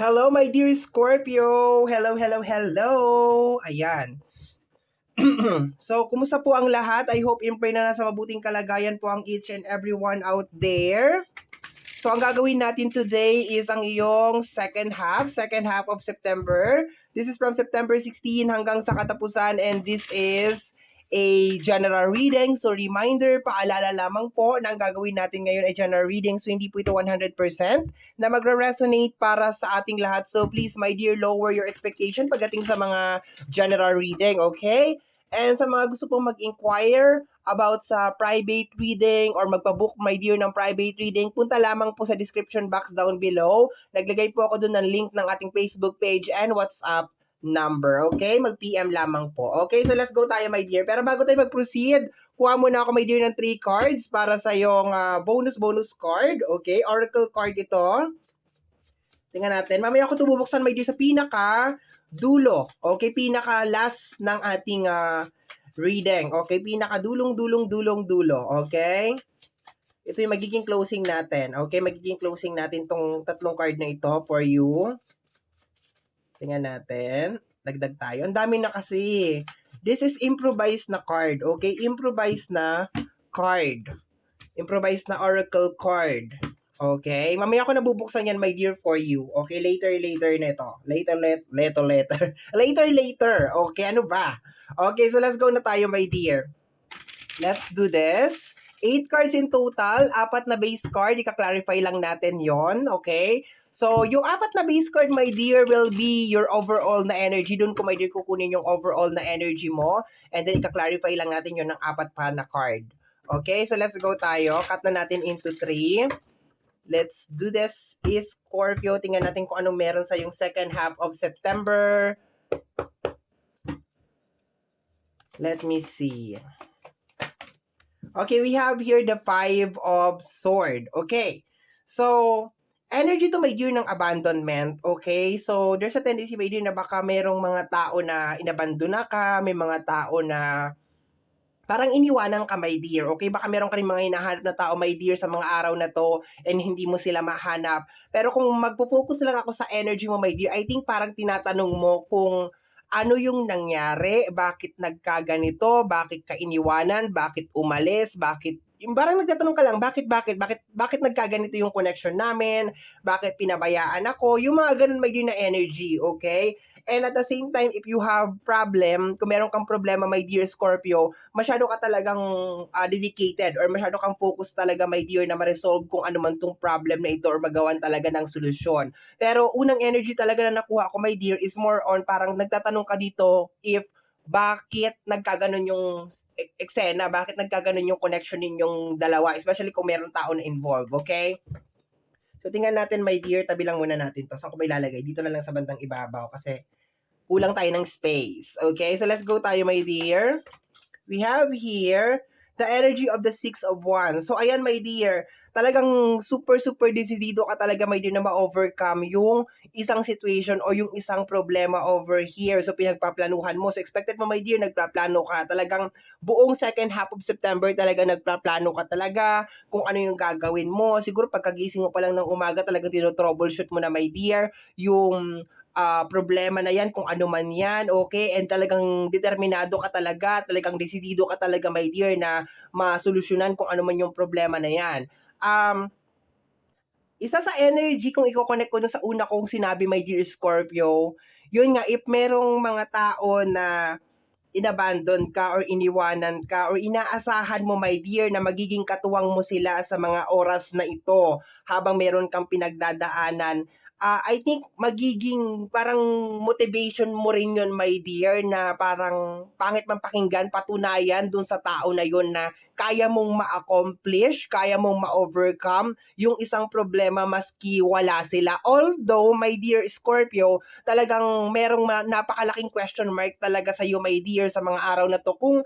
Hello, my dear Scorpio! Hello, hello, hello! Ayan. so, kumusta po ang lahat? I hope in pray na nasa mabuting kalagayan po ang each and everyone out there. So, ang gagawin natin today is ang iyong second half, second half of September. This is from September 16 hanggang sa katapusan and this is a general reading. So, reminder, paalala lamang po na ang gagawin natin ngayon ay general reading. So, hindi po ito 100% na magre-resonate para sa ating lahat. So, please, my dear, lower your expectation pagdating sa mga general reading, okay? And sa mga gusto pong mag-inquire about sa private reading or magpabook, my dear, ng private reading, punta lamang po sa description box down below. Naglagay po ako doon ng link ng ating Facebook page and WhatsApp number. Okay? Mag-PM lamang po. Okay? So, let's go tayo, my dear. Pero bago tayo mag-proceed, kuha muna ako, my dear, ng 3 cards para sa yung uh, bonus-bonus card. Okay? Oracle card ito. Tingnan natin. Mamaya ako tumubuksan, my dear, sa pinaka dulo. Okay? Pinaka last ng ating uh, reading. Okay? Pinaka dulong, dulong, dulong, dulo. Okay? Ito yung magiging closing natin. Okay? Magiging closing natin tong tatlong card na ito for you. Tingnan natin. Dagdag tayo. Ang dami na kasi. This is improvised na card. Okay? Improvised na card. Improvised na oracle card. Okay? Mamaya ko nabubuksan yan, my dear, for you. Okay? Later, later na ito. Later, let, later, later. later, later. Okay? Ano ba? Okay, so let's go na tayo, my dear. Let's do this. 8 cards in total. Apat na base card. Ika-clarify lang natin yon Okay? So, yung apat na base card, my dear, will be your overall na energy. Doon ko, my dear, kukunin yung overall na energy mo. And then, ika-clarify lang natin yun ng apat pa na card. Okay, so let's go tayo. Cut na natin into 3. Let's do this is Scorpio. Tingnan natin kung anong meron sa yung second half of September. Let me see. Okay, we have here the five of sword. Okay. So, energy to may dear ng abandonment, okay? So, there's a tendency may dear na baka merong mga tao na inabandona ka, may mga tao na parang iniwanan ka, my dear, okay? Baka meron ka rin mga hinahanap na tao, my dear, sa mga araw na to and hindi mo sila mahanap. Pero kung magpo-focus lang ako sa energy mo, my dear, I think parang tinatanong mo kung ano yung nangyari, bakit nagkaganito, bakit ka iniwanan, bakit umalis, bakit yung parang nagtatanong ka lang, bakit, bakit, bakit, bakit nagkaganito yung connection namin, bakit pinabayaan ako, yung mga ganun may na energy, okay? And at the same time, if you have problem, kung meron kang problema, my dear Scorpio, masyado ka talagang uh, dedicated or masyado kang focus talaga, my dear, na ma-resolve kung ano man tong problem na ito or magawan talaga ng solusyon. Pero unang energy talaga na nakuha ko, my dear, is more on parang nagtatanong ka dito if bakit nagkaganon yung eksena, bakit nagkaganon yung connection ninyong dalawa, especially kung meron tao na involved, okay? So, tingnan natin, my dear, tabi lang muna natin to. Saan ko ba ilalagay? Dito na lang sa bandang ibabaw kasi kulang tayo ng space. Okay, so let's go tayo, my dear. We have here the energy of the Six of Wands. So, ayan, my dear, talagang super, super decidido ka talaga, my dear, na ma-overcome yung isang situation o yung isang problema over here. So, pinagpaplanuhan mo. So, expected mo, my dear, nagpaplano ka. Talagang buong second half of September, talaga nagpaplano ka talaga kung ano yung gagawin mo. Siguro, pagkagising mo pa lang ng umaga, talagang tino-troubleshoot mo na, my dear, yung uh, problema na yan, kung ano man yan, okay? And talagang determinado ka talaga, talagang desidido ka talaga, my dear, na masolusyonan kung ano man yung problema na yan um, isa sa energy kung i-connect ko dun sa una kong sinabi, my dear Scorpio, yun nga, if merong mga tao na inabandon ka or iniwanan ka or inaasahan mo, my dear, na magiging katuwang mo sila sa mga oras na ito habang meron kang pinagdadaanan, uh, I think magiging parang motivation mo rin yun, my dear, na parang pangit man pakinggan, patunayan dun sa tao na yun na kaya mong ma-accomplish, kaya mong ma-overcome yung isang problema maski wala sila. Although, my dear Scorpio, talagang merong napakalaking question mark talaga sa iyo, my dear, sa mga araw na to kung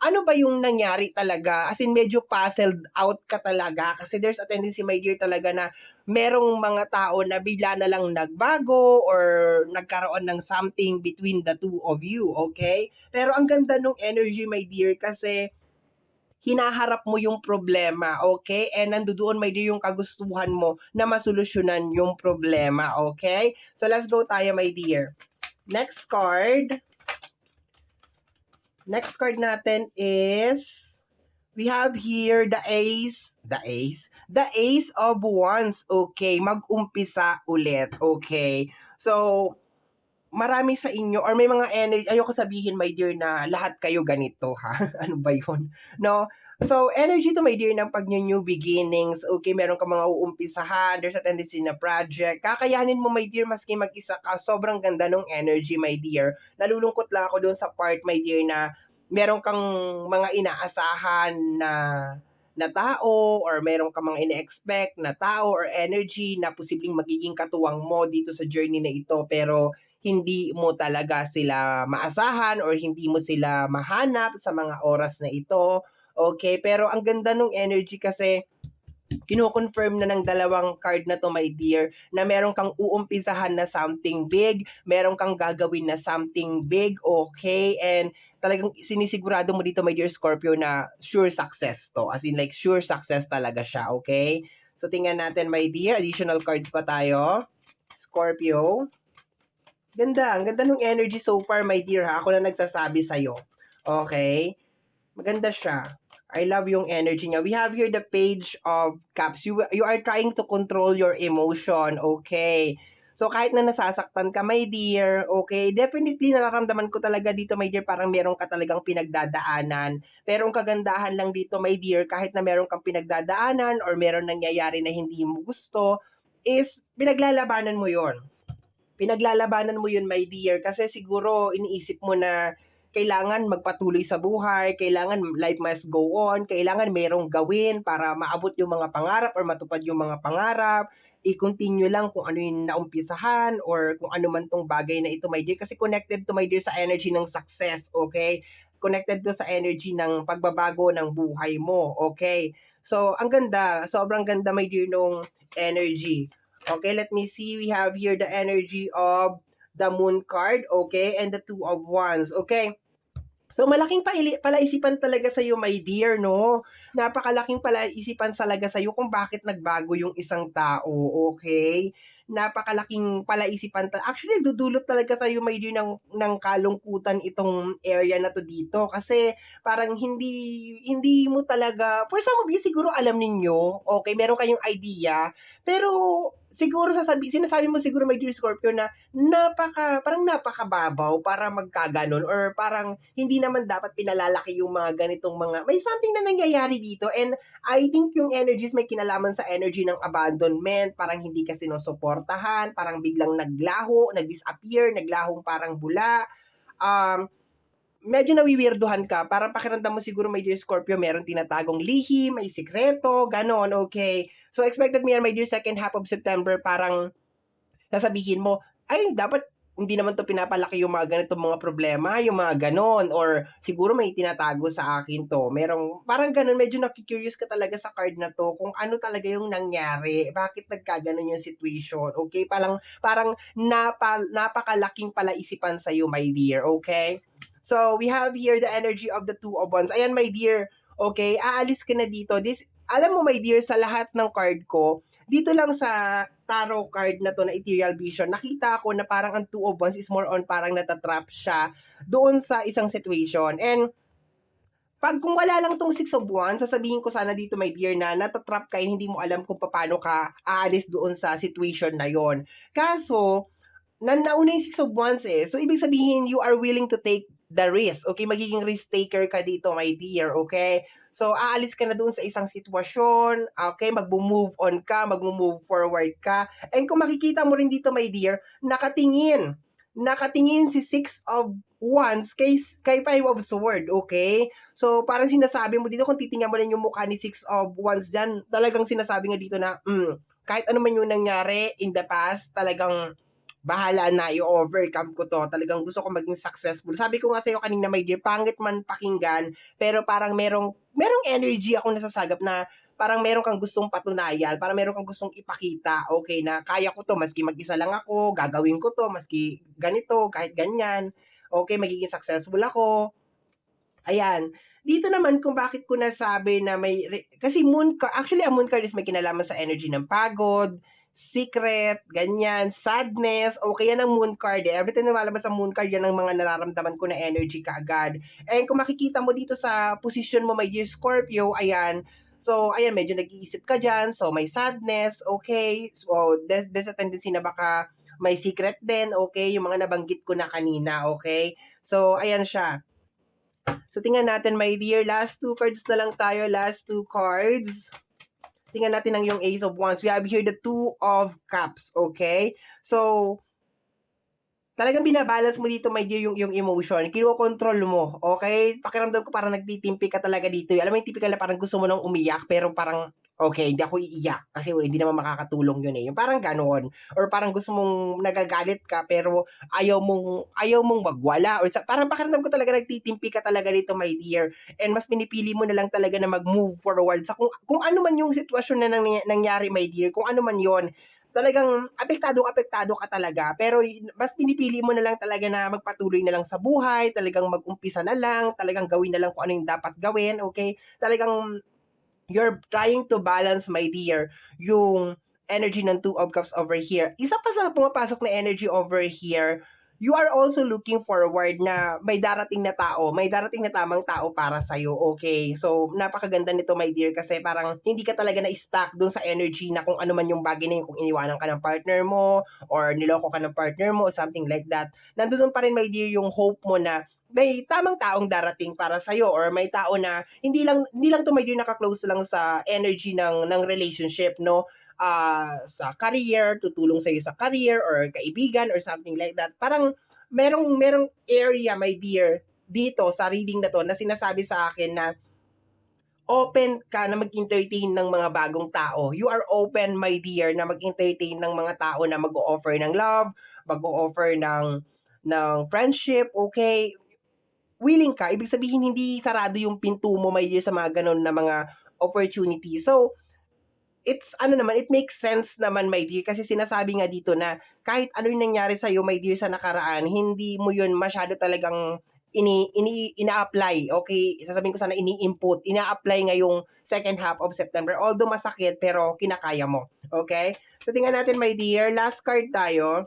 ano ba yung nangyari talaga? As in, medyo puzzled out ka talaga. Kasi there's a tendency, my dear, talaga na merong mga tao na bigla na lang nagbago or nagkaroon ng something between the two of you, okay? Pero ang ganda nung energy, my dear, kasi hinaharap mo yung problema, okay? And nandoon, my dear, yung kagustuhan mo na masolusyonan yung problema, okay? So, let's go tayo, my dear. Next card. Next card natin is, we have here the ace, the ace, the ace of wands, okay? Mag-umpisa ulit, okay? So, marami sa inyo or may mga energy ayoko sabihin my dear na lahat kayo ganito ha? Ano ba yun? No? So energy to my dear ng pag new beginnings. Okay meron ka mga uumpisahan there's a tendency na project. Kakayanin mo my dear maski mag-isa ka. Sobrang ganda ng energy my dear. Nalulungkot lang ako doon sa part my dear na meron kang mga inaasahan na na tao or meron ka mga ina-expect na tao or energy na posibleng magiging katuwang mo dito sa journey na ito. Pero hindi mo talaga sila maasahan or hindi mo sila mahanap sa mga oras na ito. Okay, pero ang ganda ng energy kasi kino-confirm na ng dalawang card na to, my dear, na meron kang uumpisahan na something big, meron kang gagawin na something big, okay, and talagang sinisigurado mo dito, my dear Scorpio, na sure success to. As in, like, sure success talaga siya, okay? So, tingnan natin, my dear. Additional cards pa tayo. Scorpio. Ganda, ang ganda ng energy so far, my dear, ha? Ako na nagsasabi sa'yo. Okay? Maganda siya. I love yung energy niya. We have here the page of cups. You, you are trying to control your emotion. Okay. So, kahit na nasasaktan ka, my dear, okay, definitely nararamdaman ko talaga dito, my dear, parang meron ka talagang pinagdadaanan. Pero ang kagandahan lang dito, my dear, kahit na meron kang pinagdadaanan or meron nangyayari na hindi mo gusto, is pinaglalabanan mo yon Pinaglalabanan mo yun, my dear, kasi siguro iniisip mo na kailangan magpatuloy sa buhay, kailangan life must go on, kailangan merong gawin para maabot yung mga pangarap or matupad yung mga pangarap, i-continue lang kung ano yung naumpisahan or kung ano man tong bagay na ito, my dear. Kasi connected to, my dear, sa energy ng success, okay? Connected to sa energy ng pagbabago ng buhay mo, okay? So, ang ganda. Sobrang ganda, my dear, nung energy. Okay, let me see. We have here the energy of the moon card, okay? And the two of wands, okay? So, malaking palaisipan talaga sa iyo, my dear, no? Napakalaking palaisipan talaga sa iyo kung bakit nagbago yung isang tao, okay? Napakalaking palaisipan. Ta- Actually, dudulot talaga sa iyo, my dear, ng, ng kalungkutan itong area na to dito. Kasi, parang hindi, hindi mo talaga, for some of you, siguro alam ninyo, okay, meron kayong idea, pero siguro sasabi, sinasabi mo siguro my dear Scorpio na napaka, parang napakababaw para magkaganon or parang hindi naman dapat pinalalaki yung mga ganitong mga, may something na nangyayari dito. And I think yung energies may kinalaman sa energy ng abandonment, parang hindi ka sinusuportahan, parang biglang naglaho, nag-disappear, naglahong parang bula, um, medyo nawiwirduhan ka, parang pakiramdam mo siguro may dear Scorpio, meron tinatagong lihi, may sikreto, ganon, okay. So, expected mo yan, my dear, second half of September, parang sasabihin mo, ay, dapat hindi naman to pinapalaki yung mga ganitong mga problema, yung mga ganon, or siguro may tinatago sa akin to. Merong, parang ganon, medyo nakikurious ka talaga sa card na to, kung ano talaga yung nangyari, bakit nagkaganon yung situation, okay? Parang, parang napa, napakalaking palaisipan sa'yo, my dear, okay? So, we have here the energy of the two of wands. Ayan, my dear, okay, aalis ka na dito. This, alam mo, my dear, sa lahat ng card ko, dito lang sa tarot card na to na Ethereal Vision, nakita ko na parang ang two of wands is more on parang natatrap siya doon sa isang situation. And, pag kung wala lang tong six of wands, sasabihin ko sana dito, my dear, na natatrap ka hindi mo alam kung paano ka aalis doon sa situation na yon. Kaso, nandauna yung six of wands eh. So, ibig sabihin, you are willing to take the risk. Okay, magiging risk taker ka dito, my dear, okay? So, aalis ka na doon sa isang sitwasyon, okay, mag-move on ka, mag-move forward ka. And kung makikita mo rin dito, my dear, nakatingin, nakatingin si Six of Wands kay, kay Five of Sword, okay? So, parang sinasabi mo dito, kung titingnan mo rin yung mukha ni Six of Wands dyan, talagang sinasabi nga dito na, mm, kahit ano man yung nangyari in the past, talagang bahala na, i-overcome ko to. Talagang gusto ko maging successful. Sabi ko nga sa'yo kanina, my dear, pangit man pakinggan, pero parang merong, merong energy ako nasasagap na parang meron kang gustong patunayan, parang meron kang gustong ipakita, okay, na kaya ko to, maski mag-isa lang ako, gagawin ko to, maski ganito, kahit ganyan, okay, magiging successful ako. Ayan. dito naman kung bakit ko nasabi na may, kasi moon card, actually ang moon card is may kinalaman sa energy ng pagod, secret, ganyan, sadness, okay yan ang moon card eh. Every time na malabas ang moon card, yan ang mga nararamdaman ko na energy kaagad. And kung makikita mo dito sa position mo, my dear Scorpio, ayan, So, ayan, medyo nag-iisip ka dyan. So, may sadness, okay. So, there's, there's a tendency na baka may secret din, okay. Yung mga nabanggit ko na kanina, okay. So, ayan siya. So, tingnan natin, my dear. Last two cards na lang tayo. Last two cards. Tingnan natin ang yung Ace of Wands. We have here the Two of Cups, okay. So, talagang binabalance mo dito, my dear, yung, yung emotion. Kino-control mo, okay? Pakiramdam ko parang nagtitimpi ka talaga dito. Alam mo yung typical na parang gusto mo nang umiyak, pero parang, okay, hindi ako iiyak. Kasi well, hindi naman makakatulong yun eh. Yung parang ganoon. Or parang gusto mong nagagalit ka, pero ayaw mong, ayaw mong magwala. Or sa, parang pakiramdam ko talaga nagtitimpi ka talaga dito, my dear. And mas pinipili mo na lang talaga na mag-move forward sa kung, kung ano man yung sitwasyon na nang, nangyari, my dear. Kung ano man yon talagang apektado apektado ka talaga pero mas pinipili mo na lang talaga na magpatuloy na lang sa buhay talagang mag-umpisa na lang talagang gawin na lang kung ano yung dapat gawin okay talagang you're trying to balance my dear yung energy ng two of cups over here isa pa sa pumapasok na energy over here you are also looking forward na may darating na tao, may darating na tamang tao para sa'yo, okay? So, napakaganda nito, my dear, kasi parang hindi ka talaga na-stuck dun sa energy na kung ano man yung bagay na yun, kung iniwanan ka ng partner mo, or niloko ka ng partner mo, or something like that. Nandun pa rin, my dear, yung hope mo na may tamang taong darating para sa iyo or may tao na hindi lang hindi lang to may naka-close lang sa energy ng ng relationship no uh, sa career, tutulong sa iyo sa career or kaibigan or something like that. Parang merong merong area, my dear, dito sa reading na to na sinasabi sa akin na open ka na mag-entertain ng mga bagong tao. You are open, my dear, na mag-entertain ng mga tao na mag-o-offer ng love, mag-o-offer ng ng friendship, okay? Willing ka, ibig sabihin hindi sarado yung pinto mo, dear, sa mga ganun na mga opportunity. So, it's ano naman, it makes sense naman, my dear, kasi sinasabi nga dito na kahit ano yung nangyari sa iyo, my dear, sa nakaraan, hindi mo yun masyado talagang ini ini ina-apply. Okay, sasabihin ko sana ini-input, ina-apply ngayong second half of September. Although masakit, pero kinakaya mo. Okay? So tingnan natin, my dear, last card tayo.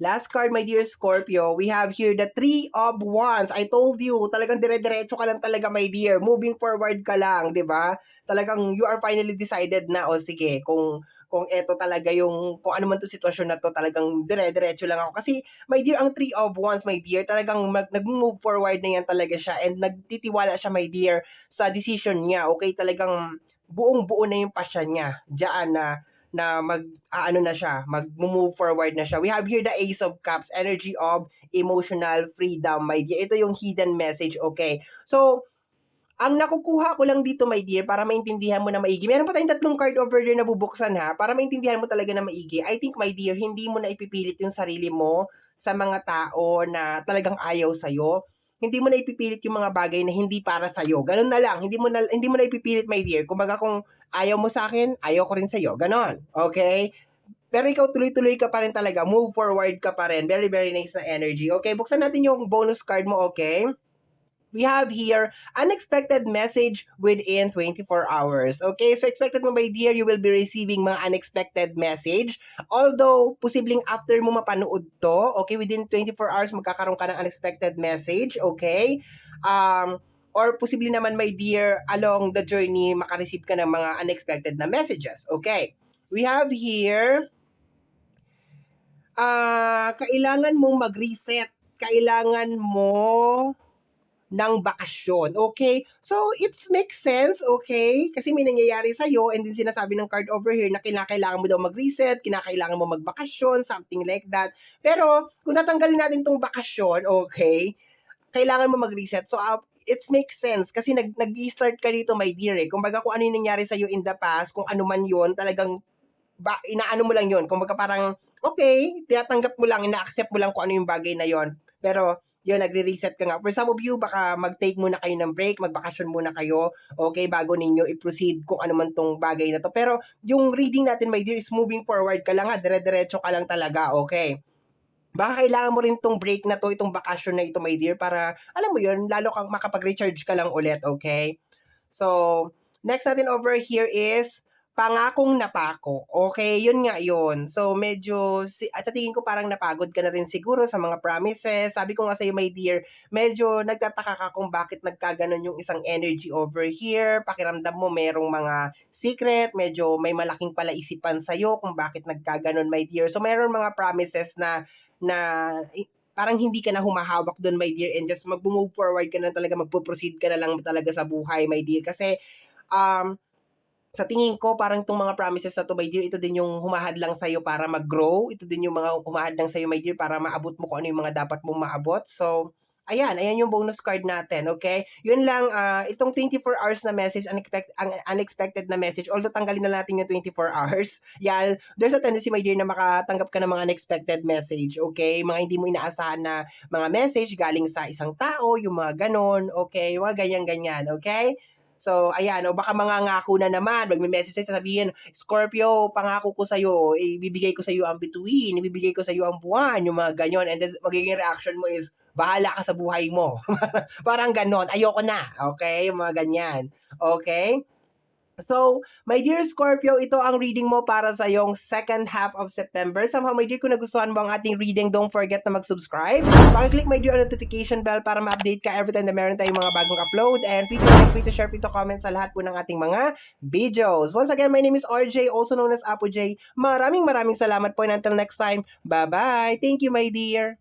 Last card, my dear Scorpio, we have here the Three of Wands. I told you, talagang dire-diretso ka lang talaga, my dear. Moving forward ka lang, di ba? Talagang you are finally decided na, o sige, kung kung eto talaga yung, kung ano man to sitwasyon na to, talagang dire-diretso lang ako. Kasi, my dear, ang Three of Wands, my dear, talagang mag, nag-move forward na yan talaga siya and nagtitiwala siya, my dear, sa decision niya. Okay, talagang buong-buo na yung pasya niya. Diyan na, na mag ano na siya, mag-move forward na siya. We have here the Ace of Cups, energy of emotional freedom, my dear. Ito yung hidden message, okay? So, ang nakukuha ko lang dito, my dear, para maintindihan mo na maigi. Meron pa tayong tatlong card over there na bubuksan ha, para maintindihan mo talaga na maigi. I think, my dear, hindi mo na ipipilit yung sarili mo sa mga tao na talagang ayaw sa'yo. Hindi mo na ipipilit yung mga bagay na hindi para sa'yo. Ganun na lang. Hindi mo na, hindi mo na ipipilit, my dear. Kumbaga kung ayaw mo sa akin, ayaw ko rin sa'yo. Ganon. Okay? Pero ikaw tuloy-tuloy ka pa rin talaga. Move forward ka pa rin. Very, very nice na energy. Okay, buksan natin yung bonus card mo, okay? We have here, unexpected message within 24 hours. Okay, so expected mo, my dear, you will be receiving mga unexpected message. Although, posibleng after mo mapanood to, okay, within 24 hours, magkakaroon ka ng unexpected message, okay? Um, or possibly naman, my dear, along the journey, makareceive ka ng mga unexpected na messages. Okay. We have here, uh, kailangan mong mag-reset. Kailangan mo ng bakasyon. Okay? So, it makes sense, okay? Kasi may nangyayari sa'yo and din sinasabi ng card over here na kinakailangan mo daw mag-reset, kinakailangan mo magbakasyon, something like that. Pero, kung tatanggalin natin tong bakasyon, okay, kailangan mo mag-reset. So, uh, it makes sense kasi nag nag-start ka dito, my dear eh. Kumbaga kung ano yung nangyari sa in the past, kung ano man 'yon, talagang ba, inaano mo lang 'yon. Kumbaga parang okay, tinatanggap mo lang, ina-accept mo lang kung ano yung bagay na 'yon. Pero yun, nagre-reset ka nga. For some of you, baka mag-take muna kayo ng break, magbakasyon muna kayo, okay, bago ninyo i-proceed kung ano man tong bagay na to. Pero, yung reading natin, my dear, is moving forward ka lang dire-diretso ka lang talaga, okay? Baka kailangan mo rin 'tong break na 'to, itong bakasyon na ito, my dear, para alam mo 'yun, lalo kang makapag-recharge ka lang ulit, okay? So, next natin over here is pangakong napako. Okay, 'yun nga 'yun. So, medyo si at tingin ko parang napagod ka na rin siguro sa mga promises. Sabi ko nga sa'yo, my dear, medyo nagtataka ka kung bakit nagkagano'n yung isang energy over here. Pakiramdam mo merong mga secret, medyo may malaking palaisipan sa'yo kung bakit nagkagano'n, my dear. So, meron mga promises na na i parang hindi ka na humahawak do'n, my dear, and just magmo-move forward ka na talaga, magpo-proceed ka na lang talaga sa buhay, my dear. Kasi, um, sa tingin ko parang 'tong mga promises na 'to, my dear, ito din yung humahadlang sa'yo para mag-grow. Ito din yung mga humahadlang sa'yo, my dear, para maabot mo kung ano yung mga dapat mong maabot. So, ayan, ayan yung bonus card natin, okay? 'Yun lang, ah, itong 24 hours na message, unexpect ang unexpected na message, although tanggalin na natin yung 24 hours, yan, there's a tendency, my dear, na makatanggap ka ng mga unexpected message, okay? Mga hindi mo inaasahan na mga message galing sa isang tao, yung mga gano'n, okay? Yung mga ganyan-ganyan, okay? So, ayan, o baka mangangako na naman, magme-message sa'yo, sasabihin, "Scorpio, pangako ko sa'yo, ibibigay ko sa'yo ang bituin, ibibigay ko sa'yo ang buwan," yung mga gano'n, and then magiging reaction mo is, "Bahala ka sa buhay mo." Parang gano'n, "Ayoko na." Okay, yung mga ganyan, okay? So, my dear Scorpio, ito ang reading mo para sa yung second half of September. Somehow, my dear, kung nagustuhan mo ang ating reading, don't forget na mag-subscribe. Paki-click, my dear, notification bell para ma-update ka every time na meron tayong mga bagong upload. And free to like, free to share, free to comment sa lahat po ng ating mga videos. Once again, my name is RJ, also known as Apo J. Maraming maraming salamat po and until next time, bye-bye. Thank you, my dear.